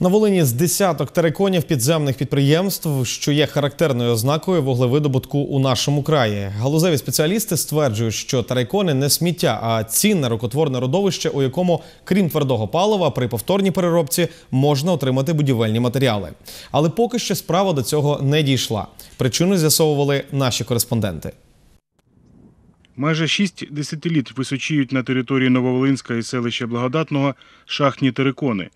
На Волині з десяток териконів підземних підприємств, що є характерною ознакою вуглевидобутку у нашому краї. Галузеві спеціалісти стверджують, що терикони не сміття, а цінне рукотворне родовище, у якому, крім твердого палива, при повторній переробці можна отримати будівельні матеріали. Але поки що справа до цього не дійшла. Причину з'ясовували наші кореспонденти. Майже шість десятиліть височіють на території Нововолинська і селища Благодатного шахтні терикони.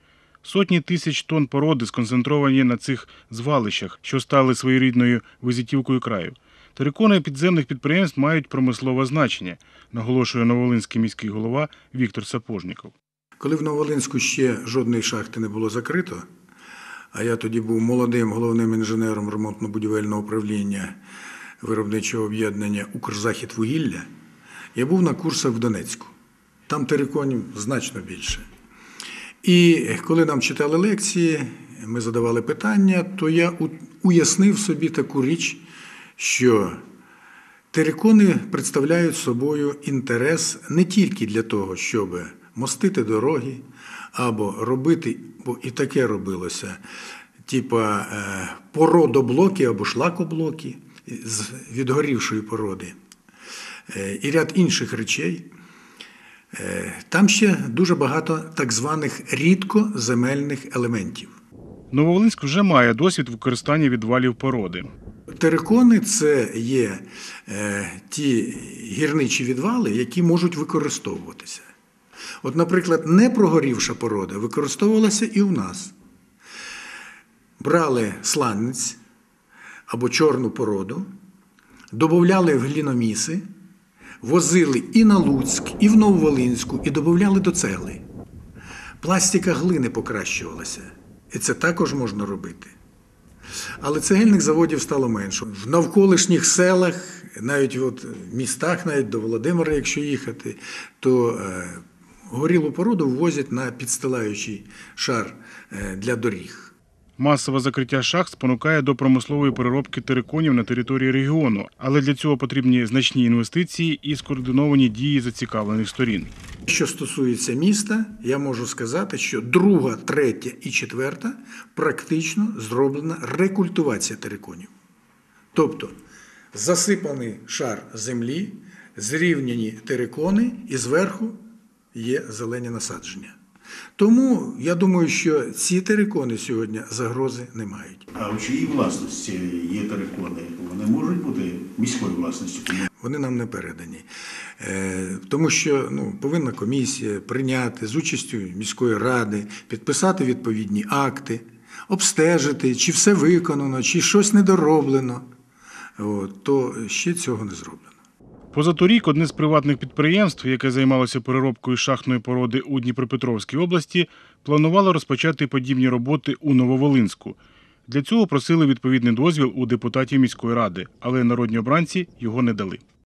Сотні тисяч тонн породи сконцентровані на цих звалищах, що стали своєрідною визитівкою краю. Терикони підземних підприємств мають промислове значення, наголошує Нововолинський міський голова Віктор Сапожніков. Коли в Новолинську ще жодної шахти не було закрито, а я тоді був молодим головним інженером ремонтно-будівельного управління виробничого об'єднання Укрзахідвугілля, я був на курсах в Донецьку. Там териконів значно більше. І коли нам читали лекції, ми задавали питання, то я уяснив собі таку річ, що терикони представляють собою інтерес не тільки для того, щоб мостити дороги або робити, бо і таке робилося, типа е, породоблоки або шлакоблоки з відгорівшої породи е, і ряд інших речей. Е, Там ще дуже багато так званих рідкоземельних елементів. Нововолинськ вже має досвід використання відвалів породи. Терикони це є е, ті гірничі відвали, які можуть використовуватися. От, наприклад, непрогорівша порода використовувалася і у нас. Брали сланець або чорну породу, додавали в гліноміси, возили і на Луцьк, і в Нововолинську, і додавали до цегли. Пластика глини покращувалася. І це також можна робити. Але цегельних заводів стало менше. В навколишніх селах, навіть от в містах, навіть до Володимира, якщо їхати, то е, горілу породу ввозять на підстилаючий шар е, для доріг. Масове закриття шахт спонукає до промислової переробки териконів на території регіону, але для цього потрібні значні інвестиції і скоординовані дії зацікавлених сторін. Що стосується міста, я можу сказати, що друга, третя і четверта практично зроблена рекультивація териконів. Тобто засипаний шар землі, зрівняні терикони і зверху є зелені насадження. Тому я думаю, що ці терикони сьогодні загрози не мають. А у чиїй власності є терикони? Вони можуть бути міською власністю? Вони нам не передані. Е, Тому що ну, повинна комісія прийняти з участю міської ради, підписати відповідні акти, обстежити, чи все виконано, чи щось недороблено. От, то ще цього не зроблено. Позаторік одне з приватних підприємств, яке займалося переробкою шахтної породи у Дніпропетровській області, планувало розпочати подібні роботи у Нововолинську. Для цього просили відповідний дозвіл у депутатів міської ради, але народні обранці його не дали.